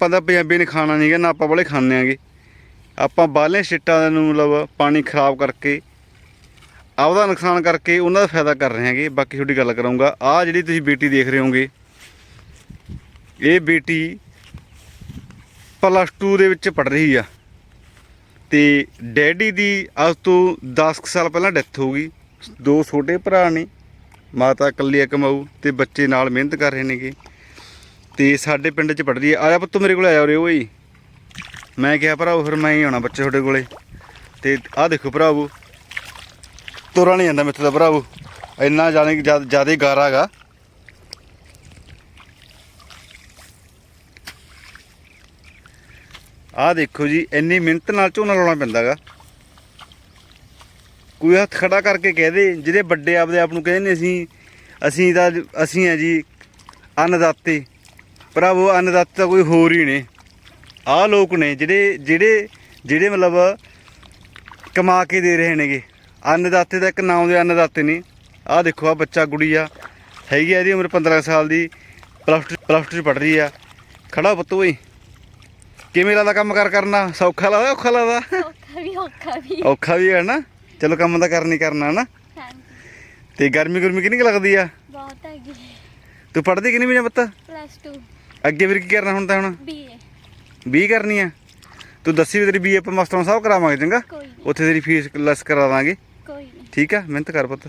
ਆਪਾਂ ਤਾਂ ਪੰਜਾਬੀ ਨੇ ਖਾਣਾ ਨਹੀਂਗਾ ਨਾ ਆਪਾਂ ਬੜੇ ਖਾਂਦੇ ਆਂਗੇ। ਆਪਾਂ ਬਾਹਲੇ ਸਿੱਟਾਂ ਨੂੰ ਮਤਲਬ ਪਾਣੀ ਖਰਾਬ ਕਰਕੇ, ਆਪਦਾ ਨੁਕਸਾਨ ਕਰਕੇ ਉਹਨਾਂ ਦਾ ਫਾਇਦਾ ਕਰ ਰਹੇ ਹਾਂਗੇ ਬਾਕੀ ਤੁਹਾਡੀ ਗੱਲ ਕਰਾਂਗਾ। ਆਹ ਜਿਹੜੀ ਤੁਸੀਂ ਬੇਟੀ ਦੇਖ ਰਹੇ ਹੋਗੇ, ਇਹ ਬੇਟੀ ਪਲੱਸ 2 ਦੇ ਵਿੱਚ ਪੜ ਰਹੀ ਆ। ਤੇ ਡੈਡੀ ਦੀ ਅੱਜ ਤੋਂ 10 ਕੁ ਸਾਲ ਪਹਿਲਾਂ ਡੈਥ ਹੋ ਗਈ। ਦੋ ਛੋਟੇ ਭਰਾ ਨੇ, ਮਾਤਾ ਇਕੱਲੀ ਕਮਾਊ ਤੇ ਬੱਚੇ ਨਾਲ ਮਿਹਨਤ ਕਰ ਰਹੇ ਨੇਗੇ। ਤੇ ਸਾਡੇ ਪਿੰਡ 'ਚ ਪੜ੍ਹਦੀ ਆ। ਆਇਆ ਪੁੱਤ, ਮੇਰੇ ਕੋਲ ਆਇਆ ਉਰੇ, ਓਏ। ਮੈਂ ਕਿਹਾ ਭਰਾਵੋ ਫਿਰ ਮੈਂ ਹੀ ਆਉਣਾ ਬੱਚੇ ਤੁਹਾਡੇ ਕੋਲੇ। ਤੇ ਆਹ ਦੇਖੋ ਭਰਾਵੋ, ਤੁਰਾ ਨਹੀਂ ਜਾਂਦਾ ਮਿੱਥੇ ਦਾ ਭਰਾਵੋ। ਇੰਨਾ ਜਾਣੇ ਜ਼ਿਆਦਾ ਗਾਰਾ ਗਾ ਆਹ ਦੇਖੋ ਜੀ, ਇੰਨੀ ਮਿਹਨਤ ਨਾਲ ਝੋਨਾ ਲਾਉਣਾ ਪੈਂਦਾਗਾ ਕੋਈ ਹੱਥ ਖੜਾ ਕਰਕੇ ਕਹਿ ਦੇ ਜਿਹੜੇ ਵੱਡੇ ਆਪਦੇ ਆਪ ਨੂੰ ਕਹਿੰਦੇ ਨੇ ਅਸੀਂ ਅਸੀਂ ਤਾਂ ਅਸੀਂ ਆ ਜੀ, ਅੰਨਦਾਤੇ। ਭਰਾਵੋ ਅੰਨਦਾਤੇ ਕੋਈ ਹੋਰ ਹੀ ਨੇ। ਆਹ ਲੋਕ ਨੇ ਜਿਹੜੇ ਜਿਹੜੇ ਜਿਹੜੇ ਮਤਲਬ ਕਮਾ ਕੇ ਦੇ ਰਹੇ ਨੇਗੇ। ਅੰਨਦਾਤੇ ਦਾ ਇੱਕ ਨਾਮ ਦੇ ਅੰਨਦਾਤੇ ਨੇ। ਆਹ ਦੇਖੋ ਆ ਬੱਚਾ ਗੁੜੀ ਆ। ਹੈਗੀ ਆ ਇਹਦੀ ਉਮਰ 15 ਸਾਲ ਦੀ। ਪਲੱਸ ਟੂ ਪਲੱਸ ਟੂ ਚ ਪੜ ਰਹੀ ਆ। ਖੜਾ ਪੁੱਤ ਓਏ। ਕਿਵੇਂ ਲੱਗਦਾ ਕੰਮ ਕਰ ਕਰਨਾ? ਸੌਖਾ ਲੱਗਦਾ ਔਖਾ ਲੱਗਦਾ? ਔਖਾ ਵੀ ਔਖਾ ਵੀ। ਔਖਾ ਵੀ ਹੈ ਨਾ? ਚਲੋ ਕੰਮ ਤਾਂ ਕਰਨੀ ਕਰਨਾ ਨਾ ਤੇ ਗਰਮੀ ਗੁਰਮੀ ਕਿੰਨੀ ਕੁ ਲੱਗਦੀ ਆ? ਬਹੁਤ ਹੈਗੀ। ਤੂੰ ਪੜ੍ਹਦੀ ਕਿੰਨੀ ਵੀ ਪੁੱਤ? ਪਲੱਸ 2 ਅੱਗੇ ਫਿਰ ਕੀ ਕਰਨਾ ਹੁਣ ਤਾਂ ਹੁਣ? ਬੀਏ 20 ਕਰਨੀ ਆ? ਤੂੰ ਦੱਸੀ ਵੀ ਤੇਰੀ ਬੀਏ ਆਪਾਂ ਮਾਸਟਰਾਂ ਸਾਹਿਬ ਕਰਾਵਾਂਗੇ ਚੰਗਾ? ਕੋਈ ਉੱਥੇ ਤੇਰੀ ਫੀਸ ਲੈਸ ਕਰਾ ਦਾਂਗੇ। ਕੋਈ ਨਹੀਂ ਠੀਕ ਆ? ਮਿਹਨਤ ਕਰ ਪੁੱਤ।